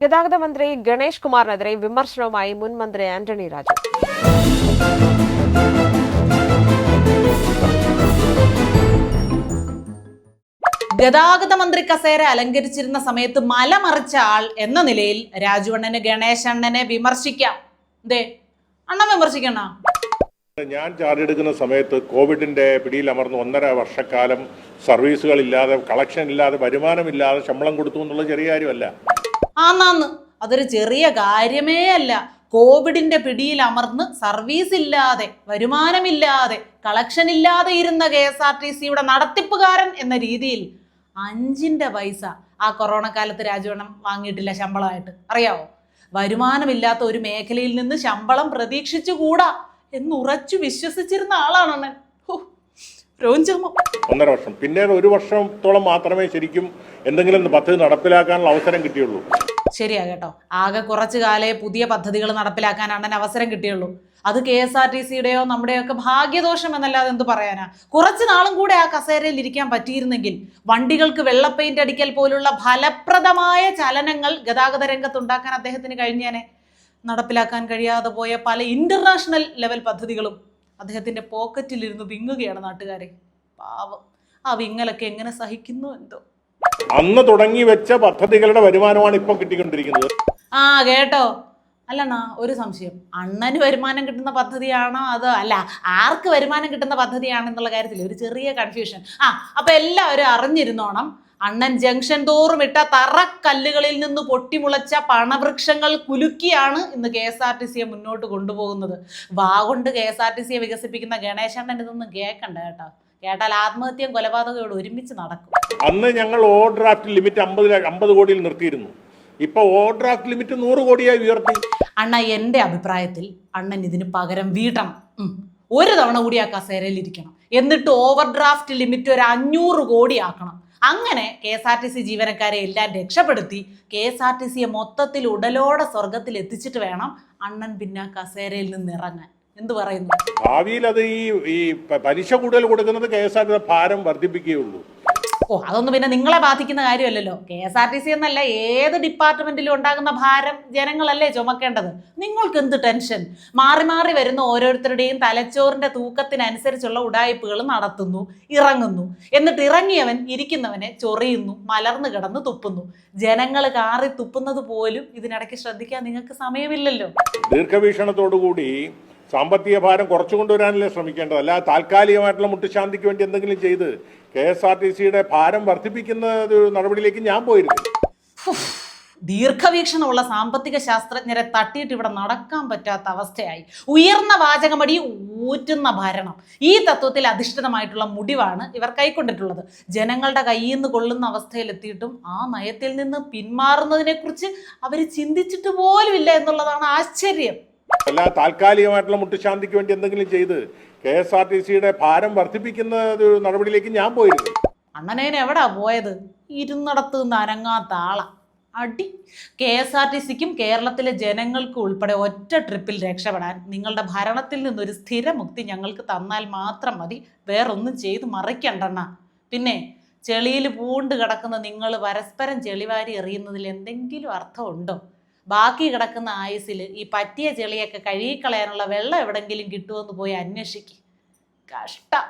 ഗതാഗത മന്ത്രി ഗണേഷ് കുമാറിനെതിരെ വിമർശനവുമായി മുൻ മന്ത്രി ആന്റണി രാജു. ഗതാഗത മന്ത്രി കസേര അലങ്കരിച്ചിരുന്ന സമയത്ത് മലമറിച്ച ആൾ എന്ന നിലയിൽ രാജുവണ്ണന് ഗണേശ് അണ്ണനെ വിമർശിക്കാം. ദേ അണ്ണൻ വിമർശിക്കണ? ഞാൻ ചാർജ് എടുക്കുന്ന സമയത്ത് കോവിഡിന്റെ പിടിയിൽ അമർന്ന് ഒന്നര വർഷക്കാലം സർവീസുകളില്ലാതെ കളക്ഷൻ ഇല്ലാതെ വരുമാനമില്ലാതെ ശമ്പളം കൊടുത്തു എന്നുള്ള ചെറിയ കാര്യമല്ല. ആന്നാന്ന്. അതൊരു ചെറിയ കാര്യമേ അല്ല. കോവിഡിന്റെ പിടിയിൽ അമർന്ന് സർവീസ് ഇല്ലാതെ വരുമാനമില്ലാതെ കളക്ഷൻ ഇല്ലാതെ ഇരുന്ന കെ എസ് ആർ ടി സിയുടെ നടത്തിപ്പുകാരൻ എന്ന രീതിയിൽ അഞ്ചിന്റെ പൈസ ആ കൊറോണ കാലത്ത് രാജവണ്ണം വാങ്ങിയിട്ടില്ല ശമ്പളമായിട്ട്. അറിയാവോ? വരുമാനമില്ലാത്ത ഒരു മേഖലയിൽ നിന്ന് ശമ്പളം പ്രതീക്ഷിച്ചുകൂടാ എന്ന് ഉറച്ചു വിശ്വസിച്ചിരുന്ന ആളാണ് ഒന്നര വർഷം. പിന്നെ ഒരു വർഷത്തോളം മാത്രമേ ശരിക്കും എന്തെങ്കിലും പദ്ധതി നടപ്പിലാക്കാനുള്ള അവസരം കിട്ടിയുള്ളൂ. ശരിയാ കേട്ടോ. ആകെ കുറച്ചു കാലേ പുതിയ പദ്ധതികൾ നടപ്പിലാക്കാൻ അണ്ണൻ അവസരം കിട്ടിയുള്ളൂ. അത് കെ എസ് ആർ ടി സിയുടെയോ നമ്മുടെയൊക്കെ ഭാഗ്യദോഷം എന്നല്ലാതെ എന്ത് പറയാനാ? കുറച്ച് നാളും കൂടെ ആ കസേരയിൽ ഇരിക്കാൻ പറ്റിയിരുന്നെങ്കിൽ വണ്ടികൾക്ക് വെള്ള പെയിന്റ് അടിക്കൽ പോലുള്ള ഫലപ്രദമായ ചലനങ്ങൾ ഗതാഗത രംഗത്ത് ഉണ്ടാക്കാൻ അദ്ദേഹത്തിന് കഴിഞ്ഞേനെ. നടപ്പിലാക്കാൻ കഴിയാതെ പോയ പല ഇന്റർനാഷണൽ ലെവൽ പദ്ധതികളും അദ്ദേഹത്തിന്റെ പോക്കറ്റിലിരുന്ന് വിങ്ങുകയാണ് നാട്ടുകാരെ. പാവം. ആ വിങ്ങലൊക്കെ എങ്ങനെ സഹിക്കുന്നു എന്തോ. അന്ന് തുടങ്ങി വെച്ച പദ്ധതികളുടെ വരുമാനമാണ് ഇപ്പൊ കിട്ടിക്കൊണ്ടിരിക്കുന്നത്. ആ കേട്ടോ. അല്ലണ്ണാ ഒരു സംശയം. അണ്ണന് വരുമാനം കിട്ടുന്ന പദ്ധതിയാണോ അതോ? അല്ല ആർക്ക് വരുമാനം കിട്ടുന്ന പദ്ധതിയാണെന്നുള്ള കാര്യത്തിൽ ഒരു ചെറിയ കൺഫ്യൂഷൻ ആ അപ്പൊ എല്ലാവരും അറിഞ്ഞിരുന്നോണം. അണ്ണൻ ജംഗ്ഷൻ തോറും ഇട്ട തറക്കല്ലുകളിൽ നിന്ന് പൊട്ടിമുളച്ച പണവൃക്ഷങ്ങൾ കുലുക്കിയാണ് ഇന്ന് കെ എസ് ആർ ടി സിയെ മുന്നോട്ട് കൊണ്ടുപോകുന്നത്. വാ കൊണ്ട് കെ എസ് ആർ ടി സിയെ വികസിപ്പിക്കുന്ന ഗണേശണ്ണൻ ഇതൊന്നും കേൾക്കണ്ട കേട്ടോ. കേട്ടാൽ ആത്മഹത്യയും കൊലപാതകവും ഒരുമിച്ച് നടക്കും. അന്ന് ഞങ്ങൾ ഓവർഡ്രാഫ്റ്റ് ലിമിറ്റ് അമ്പത് അമ്പത് കോടിയിൽ നിർത്തിയിരുന്നു. ഇപ്പൊ ഓവർഡ്രാഫ്റ്റ് ലിമിറ്റ് നൂറ് കോടിയായി ഉയർത്തി. അണ്ണ എന്റെ അഭിപ്രായത്തിൽ അണ്ണൻ ഇതിന് പകരം വീട്ടണം. ഒരു തവണ കൂടി ആ കസേരയിൽ ഇരിക്കണം. എന്നിട്ട് ഓവർ ഡ്രാഫ്റ്റ് ലിമിറ്റ് ഒരു അഞ്ഞൂറ് കോടി ആക്കണം. അങ്ങനെ K S R T C ജീവനക്കാരെ എല്ലാം രക്ഷപ്പെടുത്തി കെ എസ് ആർ ടി സിയെ മൊത്തത്തിൽ ഉടലോടെ സ്വർഗത്തിൽ എത്തിച്ചിട്ട് വേണം അണ്ണൻ പിന്നെ കസേരയിൽ നിന്ന് ഇറങ്ങാൻ. എന്ത് പറയുന്നു? ഭാവിയിൽ അത് ഈ ഈ പലിശ കൂടുതൽ കൊടുക്കുന്നത് കെ എസ് ആർ ടി ഭാരം വർദ്ധിപ്പിക്കുകയുള്ളൂ. ഓ അതൊന്നും പിന്നെ നിങ്ങളെ ബാധിക്കുന്ന കാര്യമല്ലല്ലോ. K S R T C എന്നല്ല ഏത് ഡിപ്പാർട്ട്മെന്റിലും ഉണ്ടാകുന്ന ഭാരം ജനങ്ങളല്ലേ ചുമക്കേണ്ടത്. നിങ്ങൾക്ക് എന്ത് ടെൻഷൻ മാറി മാറി വരുന്ന ഓരോരുത്തരുടെയും തലച്ചോറിന്റെ തൂക്കത്തിനനുസരിച്ചുള്ള ഉടായ്പകൾ നടത്തുന്നു ഇറങ്ങുന്നു. എന്നിട്ട് ഇറങ്ങിയവൻ ഇരിക്കുന്നവനെ ചൊറിയുന്നു മലർന്നു കിടന്ന് തുപ്പുന്നു. ജനങ്ങൾ കാറി തുപ്പുന്നത് പോലും ഇതിനിടയ്ക്ക് ശ്രദ്ധിക്കാൻ നിങ്ങൾക്ക് സമയമില്ലല്ലോ. ദീർഘവീക്ഷണത്തോടുകൂടി സാമ്പത്തിക ഭാരം കുറച്ചു കൊണ്ടുവരാനല്ലേ ശ്രമിക്കേണ്ടത്? അല്ലാതെ താൽക്കാലികമായിട്ടുള്ള മുട്ടുശാന്തിക്ക് വേണ്ടി എന്തെങ്കിലും ചെയ്ത് കെ എസ് ആർ ടി സിയുടെ ഭാരം വർദ്ധിപ്പിക്കുന്ന ഒരു നടപടിയിലേക്ക് ഞാൻ പോയിരുന്നു. ദീർഘവീക്ഷണമുള്ള സാമ്പത്തിക ശാസ്ത്രജ്ഞരെ തട്ടിയിട്ട് ഇവിടെ നടക്കാൻ പറ്റാത്ത അവസ്ഥയായി. ഉയർന്ന വാചകമടി ഊറ്റുന്ന ഭരണം. ഈ തത്വത്തിൽ അധിഷ്ഠിതമായിട്ടുള്ള മുടിവാണ് ഇവർ കൈക്കൊണ്ടിട്ടുള്ളത്. ജനങ്ങളുടെ കയ്യിൽ നിന്ന് കൊള്ളുന്ന അവസ്ഥയിലെത്തിയിട്ടും ആ നയത്തിൽ നിന്ന് പിന്മാറുന്നതിനെക്കുറിച്ച് അവർ ചിന്തിച്ചിട്ട് പോലുമില്ല എന്നുള്ളതാണ് ആശ്ചര്യം. അല്ലാതെ താൽക്കാലികമായിട്ടുള്ള മുട്ടുശാന്തിക്ക് വേണ്ടി എന്തെങ്കിലും ചെയ്ത് കെ എസ് ആർ ടി സിയുടെ ഭാരം വർദ്ധിപ്പിക്കുന്ന ഒരു നടപടിയിലേക്ക് ഞാൻ പോയിരുന്നു. അണ്ണനേന് എവിടാ പോയത്? ഇരുന്നിടത്ത് നിന്ന് അനങ്ങാത്ത ആളാ. അടി. കെ എസ് ആർ ടി സിക്കും കേരളത്തിലെ ജനങ്ങൾക്കും ഉൾപ്പെടെ ഒറ്റ ട്രിപ്പിൽ രക്ഷപ്പെടാൻ നിങ്ങളുടെ ഭരണത്തിൽ നിന്നൊരു സ്ഥിരമുക്തി ഞങ്ങൾക്ക് തന്നാൽ മാത്രം മതി. വേറൊന്നും ചെയ്ത് മറിക്കണ്ടെണ്ണ പിന്നെ ചെളിയിൽ പൂണ്ട് കിടക്കുന്ന നിങ്ങൾ പരസ്പരം ചെളിവാരി എറിയുന്നതിൽ എന്തെങ്കിലും അർത്ഥമുണ്ടോ? ബാക്കി കിടക്കുന്ന ആയുസിൽ ഈ പറ്റിയ ചെളിയൊക്കെ കഴുകിക്കളയാനുള്ള വെള്ളം എവിടെങ്കിലും കിട്ടുമെന്ന് പോയി അന്വേഷിക്കും. കഷ്ടം.